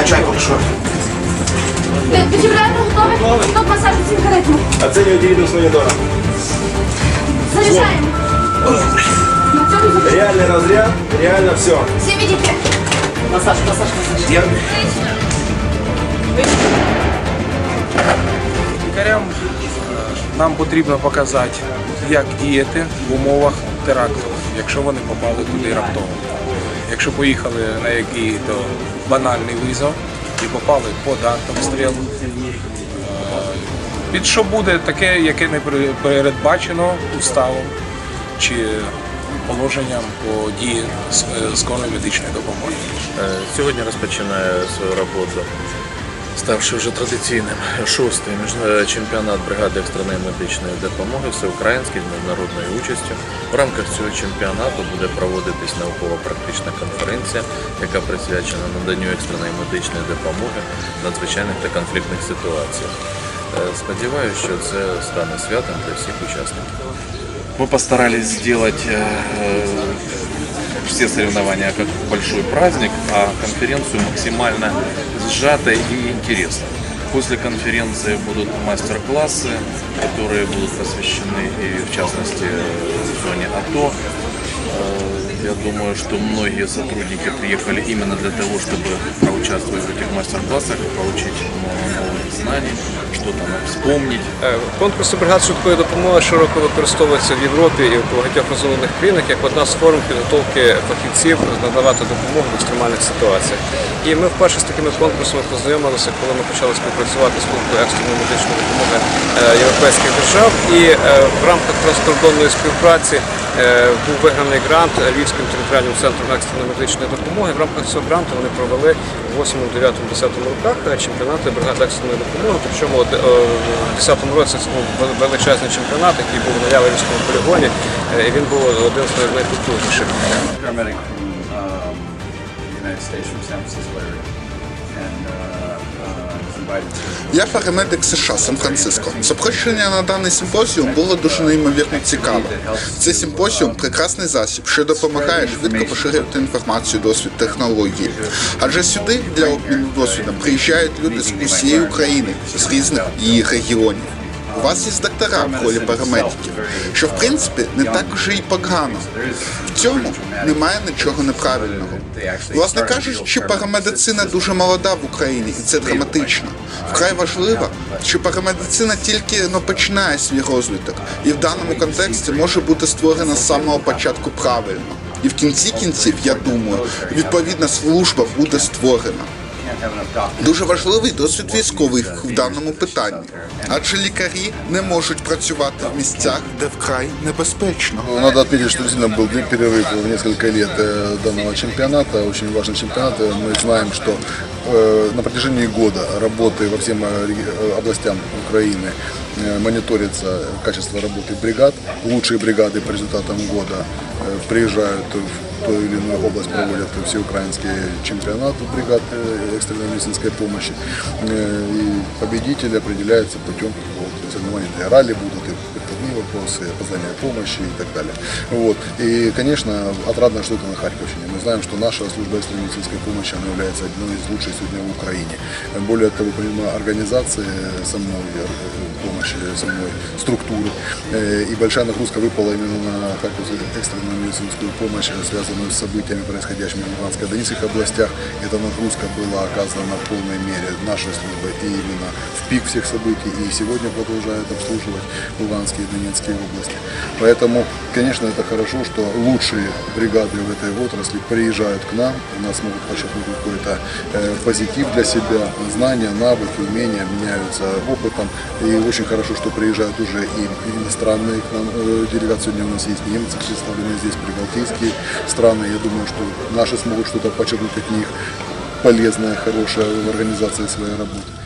А чай поки що? Дефібрилятор готовий? Стоп масаж з сигаретами. Оцінювати відносно монітора. Заряджаємо. На цьому закінчимо. Реальний розряд, реально все. Всі відійти. Масаж, масаж, масаж. Я... Лікарям е, нам потрібно показати, як діяти в умовах теракту, якщо вони попали туди раптово. Якщо поїхали на який то банальний визов і попали під артобстріл, е, під що буде таке, яке не пере- передбачено уставом чи положенням по дії е, скорої медичної допомоги. Е, Сьогодні розпочинає свою роботу, ставши вже традиційним шостий чемпіонат бригади екстреної медичної допомоги всеукраїнський з міжнародною участю. В рамках цього чемпіонату буде проводитись наукова-практична конференція, яка присвячена наданню екстреної медичної допомоги в надзвичайних та конфліктних ситуаціях. Е, Сподіваюся, що це стане святом для всіх учасників. Мы постарались сделать все соревнования как большой праздник, а конференцию максимально сжатой и интересной. После конференции будут мастер-классы, которые будут посвящены и в частности э, зоне АТО. Э, Я думаю, что многие сотрудники приехали именно для того, чтобы поучаствовать в этих мастер-классах, получить много новых знаний, что-то нам вспомнить. Е, Конкурси бригад швидкої допомоги широко використовуються в Європі і в багатьох розвинених країнах як одна з форм підготовки фахівців надавати допомогу в екстремальних ситуаціях. І ми вперше з такими конкурсами познайомилися, коли ми почали співпрацювати з службою екстреної медичної допомоги е, європейських держав. І е, в рамках транскордонної співпраці е, був виграний грант Львівським територіальним центром екстреної медичної допомоги. В рамках цього гранту вони провели в 8, 9, 10 роках е, чемпіонати бригад екстреної допомоги. Причому е, в 10 році це був величезний чемпіонат, який був на Яворівському полігоні. е, І він був один з най- найпотужніших. paramedic from um, United States from San Francisco area, and uh, Я парамедик США Сан-Франциско. Запрошення на даний симпозіум було дуже неймовірно цікавим. Цей симпозіум прекрасний засіб, що допомагає швидко поширювати інформацію, досвід, технології. Адже сюди для обміну досвідом приїжджають люди з усієї України, з різних її регіонів. У вас є доктора в ролі парамедиків, що в принципі не так уже і погано. В цьому немає нічого неправильного. Власне кажучи, парамедицина дуже молода в Україні, і це драматично. Вкрай важливо, що парамедицина тільки ну, починає свій розвиток, і в даному контексті може бути створена з самого початку правильно. І в кінці кінців, я думаю, відповідна служба буде створена. Дуже важливий досвід військових в даному питанні, адже лікарі не можуть працювати в місцях, де вкрай небезпечно. Ну, Надо отметить, что действительно был перерыв в несколько лет э, данного чемпионата, очень важный чемпионат. Э, Мы знаем, что э, на протяжении года работы во всем э, реги- э, областям Украины э, мониторится качество работы бригад. Лучшие бригады по результатам года э, приезжают в ту или иную область, проводят всеукраинский чемпионат бригад э, экстренной медицинской помощи. Э, И победитель определяется путем вот, соревнований. Это и ралли будут, и прикладные вопросы, оказание помощи и так далее. Вот. И, конечно, отрадно, что это на Харьковщине. Мы знаем, что наша служба экстренной медицинской помощи она является одной из лучших сегодня в Украине. Более того, помимо организации самой э, помощи, самой структуры, э, и большая нагрузка выпала именно на Харьковскую экстренную медицинскую помощь, связанную с событиями, происходящими в Луганской и Донецких областях. Эта нагрузка была оказана в полной мере нашей службой и именно в пик всех событий, и сегодня продолжает обслуживать Луганские Донецкие области. Поэтому, конечно, это хорошо, что лучшие бригады в этой отрасли приезжают к нам, у нас могут почерпнуть какой-то э, позитив для себя, знания, навыки, умения, меняются опытом. И очень хорошо, что приезжают уже и иностранные к нам э, делегации. Сегодня у нас есть немцы представлены здесь, прибалтийские страны. Я думаю, что наши смогут что-то почерпнуть от них полезное, хорошее в организации своей работы.